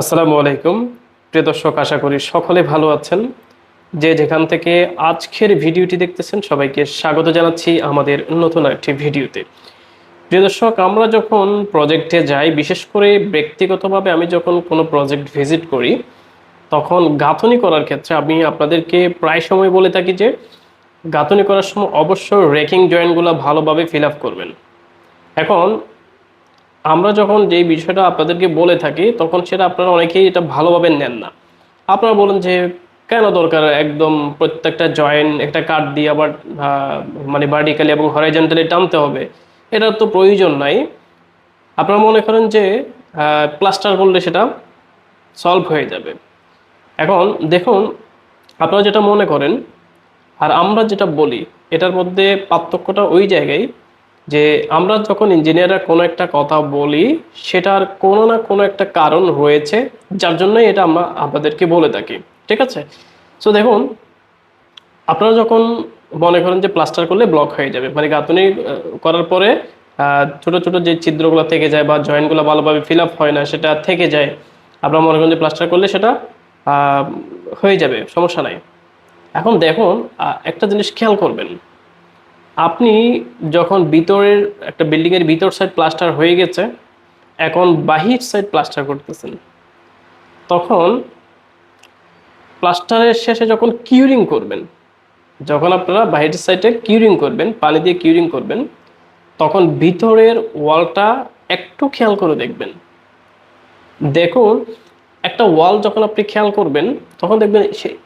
আসসালামু আলাইকুম। প্রিয় দর্শক, আশা করি সকলে ভালো আছেন। যে যেখান থেকে আজকের ভিডিওটি দেখতেছেন, সবাইকে স্বাগত জানাচ্ছি আমাদের নতুন একটি ভিডিওতে। প্রিয় দর্শক, আমরা যখন প্রজেক্টে যাই, বিশেষ করে ব্যক্তিগতভাবে আমি যখন কোনো প্রজেক্ট ভিজিট করি, তখন গাঁথনি করার ক্ষেত্রে আমি আপনাদেরকে প্রায় সময় বলে থাকি যে, গাঁথনি করার সময় অবশ্যই রেকিং জয়েন্টগুলো ভালোভাবে ফিল করবেন। এখন আমরা যখন যেই বিষয়টা আপনাদেরকে বলে থাকি, তখন সেটা আপনারা অনেকেই এটা ভালোভাবে নেন না। আপনারা বলেন যে, কেন দরকার একদম প্রত্যেকটা জয়েন্ট একটা কাঠ দিয়ে আবার মানে ভার্টিক্যালি এবং হরাইজেন্টালি টানতে হবে? এটার তো প্রয়োজন নাই। আপনারা মনে করেন যে প্লাস্টার করলে সেটা সলভ হয়ে যাবে। এখন দেখুন, আপনারা যেটা মনে করেন, আর আমরা যেটা বলি, এটার মধ্যে পার্থক্যটা ওই জায়গায় যে আমরা যখন ইঞ্জিনিয়াররা কোনো একটা কথা বলি, সেটার কোনো না কোনো একটা কারণ রয়েছে যার জন্যই এটা আমরা আপনাদেরকে বলে থাকি। ঠিক আছে? সো দেখুন, আপনারা যখন মনে করেন যে প্লাস্টার করলে ব্লক হয়ে যাবে মানে গাঁথনি করার পরে ছোট ছোট যে ছিদ্রগুলো থেকে যায় বা জয়েন্টগুলো ভালোভাবে ফিল আপ হয় না, সেটা থেকে যায়, আপনারা মনে করেন যে প্লাস্টার করলে সেটা হয়ে যাবে, সমস্যা নাই। এখন দেখুন একটা জিনিস খেয়াল করবেন। আপনি যখন ভিতরের একটা বিল্ডিংয়ের ভিতর সাইড প্লাস্টার হয়ে গেছে, এখন বাহির সাইড প্লাস্টার করতেছেন, তখন প্লাস্টারের শেষে যখন কিউরিং করবেন, যখন আপনারা বাহিরের সাইডে কিউরিং করবেন, পানি দিয়ে কিউরিং করবেন, তখন ভিতরের ওয়ালটা একটু খেয়াল করে দেখবেন। দেখুন, একটা ওয়াল যখন আপনি খেয়াল করবেন, তখন দেখবেন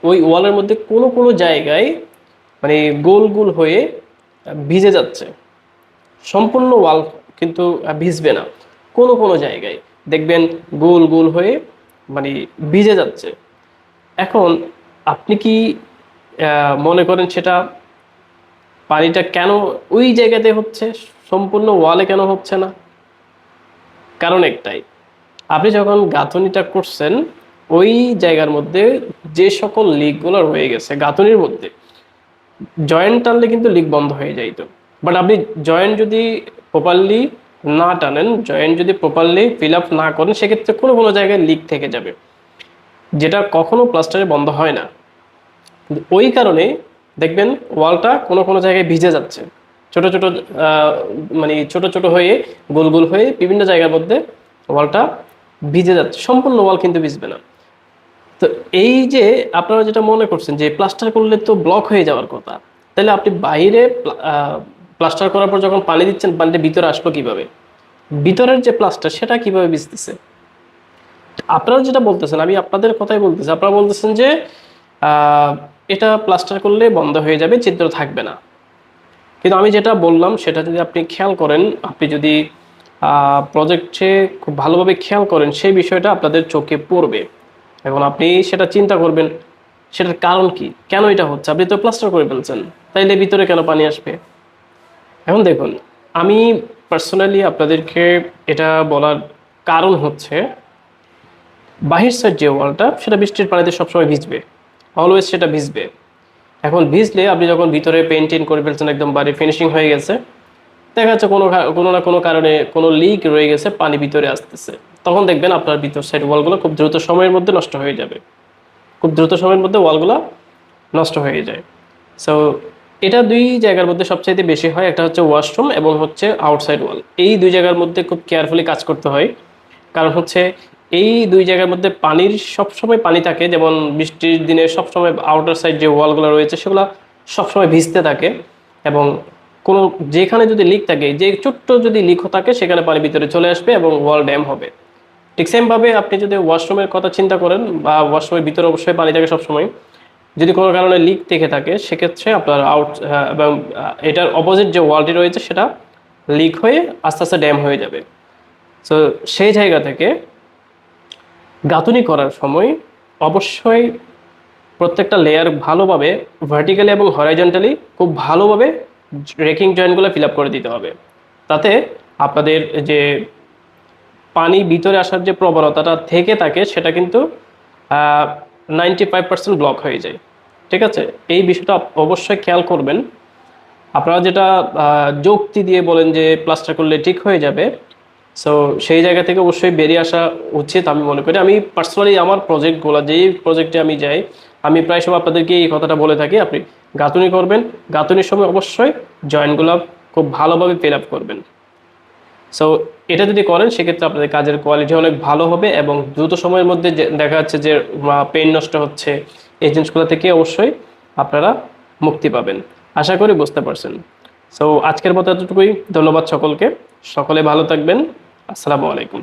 ওই ওয়ালের মধ্যে কোনো কোনো জায়গায় মানে গোল গোল হয়ে ভিজে যাচ্ছে। সম্পূর্ণ ওয়াল কিন্তু ভিজবে না। কোনো কোনো জায়গায় দেখবেন গোল গোল হয়ে মানে ভিজে যাচ্ছে। এখন আপনি কি মনে করেন সেটা পানিটা কেন ওই জায়গাতে হচ্ছে? সম্পূর্ণ ওয়ালে কেন হচ্ছে না? কারণ একটাই, আপনি যখন গাঁথনিটা করছেন, ওই জায়গার মধ্যে যে সকল লিকগুলো রয়ে গেছে গাঁথনির মধ্যে জয়েন্ট টানলে কিন্তু লিক বন্ধ হয়ে যাইতো বাট আপনি জয়েন্ট যদি প্রপারলি না টানেন জয়েন্ট যদি প্রপারলি ফিল আপ না করেন, সেক্ষেত্রে কোনো কোনো জায়গায় লিক থেকে যাবে। যেটা কখনো প্লাস্টারে বন্ধ হয় না। ওই কারণে দেখবেন ওয়ালটা কোনো কোনো জায়গায় ভিজে যাচ্ছে। ছোট ছোট মানে ছোট ছোট হয়ে গোল গোল হয়ে বিভিন্ন জায়গার মধ্যে ওয়ালটা ভিজে যাচ্ছে। সম্পূর্ণ ওয়াল কিন্তু ভিজবে না। তো এই যে আপনারা যেটা মনে করছেন যে প্লাস্টার করলে তো ব্লক হয়ে যাওয়ার কথা, তাহলে আপনি বাইরে প্লাস্টার করার পর যখন পানি দিচ্ছেন, পানিটা ভিতরে আসলো কীভাবে? ভিতরের যে প্লাস্টার সেটা কীভাবে ভিজতেছে? আপনারা যেটা বলতেছেন, আমি আপনাদের কথাই বলতেছি, আপনারা বলতেছেন যে এটা প্লাস্টার করলে বন্ধ হয়ে যাবে চিত্র থাকবে না। কিন্তু আমি যেটা বললাম, সেটা যদি আপনি খেয়াল করেন, আপনি যদি প্রজেক্টে খুব ভালোভাবে খেয়াল করেন, সেই বিষয়টা আপনাদের চোখে পড়বে। এখন আপনি সেটা চিন্তা করবেন, সেটার কারণ কি? কেন এটা হচ্ছে? আপনি তো প্লাস্টার করে ফেলছেন, তাইলে ভিতরে কেন পানি আসবে? এখন দেখুন, আমি পার্সোনালি আপনাদেরকে এটা বলার কারণ হচ্ছে, বাহির সাইড যে ওয়ালটা, সেটা বৃষ্টির পানিতে সবসময় ভিজবে অলওয়েজ সেটা ভিজবে। এখন ভিজলে আপনি যখন ভিতরে পেন্টিং করে ফেলছেন, একদম বাড়ি ফিনিশিং হয়ে গেছে, দেখা যাচ্ছে কোনো কোনো না কোনো কারণে কোনো লিক রয়ে গেছে, পানি ভিতরে আসতেছে। তখন দেখবেন আপনার ভিতর সাইড ওয়ালগুলো খুব দ্রুত সময়ের মধ্যে নষ্ট হয়ে যাবে। খুব দ্রুত সময়ের মধ্যে ওয়ালগুলো নষ্ট হয়ে যায়। সো এটা দুই জায়গার মধ্যে সবচাইতে বেশি হয়, একটা হচ্ছে ওয়াশরুম এবং হচ্ছে আউটসাইড ওয়াল এই দুই জায়গার মধ্যে খুব কেয়ারফুলি কাজ করতে হয়। কারণ হচ্ছে, এই দুই জায়গার মধ্যে পানির সবসময় পানি থাকে, যেমন বৃষ্টির দিনে সবসময় আউটার সাইড যে ওয়ালগুলো রয়েছে, সেগুলো সবসময় ভিজতে থাকে এবং কোনো, যেখানে যদি লিক থাকে, যে ছোট্ট যদি লিক থাকে, সেখানে পানি ভিতরে চলে আসবে এবং ওয়াল ড্যাম হবে। ঠিক সেমভাবে আপনি যদি ওয়াশরুমের কথা চিন্তা করেন বা ওয়াশরুমের ভিতরে অবশ্যই পানি থাকে সবসময়, যদি কোনো কারণে লিক থেকে থাকে, সেক্ষেত্রে আপনার আউট এবং এটার অপোজিট যে ওয়ালটি রয়েছে, সেটা লিক হয়ে আস্তে আস্তে ড্যাম হয়ে যাবে। সো সেই জায়গা থেকে গাঁথনি করার সময় অবশ্যই প্রত্যেকটা লেয়ার ভালোভাবে ভার্টিক্যালি এবং হরাইজেন্টালি খুব ভালোভাবে রেকিং জয়েন্টগুলো ফিল আপ করে দিতে হবে। তাতে আপনাদের যে পানি ভিতরে আসার যে প্রবণতাটা থেকে থাকে, সেটা কিন্তু নাইনটি ফাইভ পার্সেন্ট ব্লক হয়ে যায়। ঠিক আছে? এই বিষয়টা অবশ্যই খেয়াল করবেন। আপনারা যেটা যুক্তি দিয়ে বলেন যে প্লাস্টার করলে ঠিক হয়ে যাবে সো সেই জায়গা থেকে অবশ্যই বেরিয়ে আসা উচিত আমি মনে করি। আমি পার্সোনালি আমার প্রজেক্টগুলো যেই প্রজেক্টে আমি যাই, আমি প্রায় সময় আপনাদেরকে এই কথাটা বলে থাকি, আপনি গাঁথুনি করবেন। গাঁথুনির সময় অবশ্যই জয়েন্টগুলো খুব ভালোভাবে ফিল আপ করবেন। সো এটা যদি করেন, সেক্ষেত্রে আপনাদের কাজের কোয়ালিটি অনেক ভালো হবে এবং দ্রুত সময়ের মধ্যে দেখা যাচ্ছে যে পেন নষ্ট হচ্ছে, এই জিনিসগুলো থেকে অবশ্যই আপনারা মুক্তি পাবেন। আশা করি বুঝতে পারছেন। সো আজকের মতো এতটুকুই। ধন্যবাদ সকলকে। সকলে ভালো থাকবেন। আসসালামু আলাইকুম।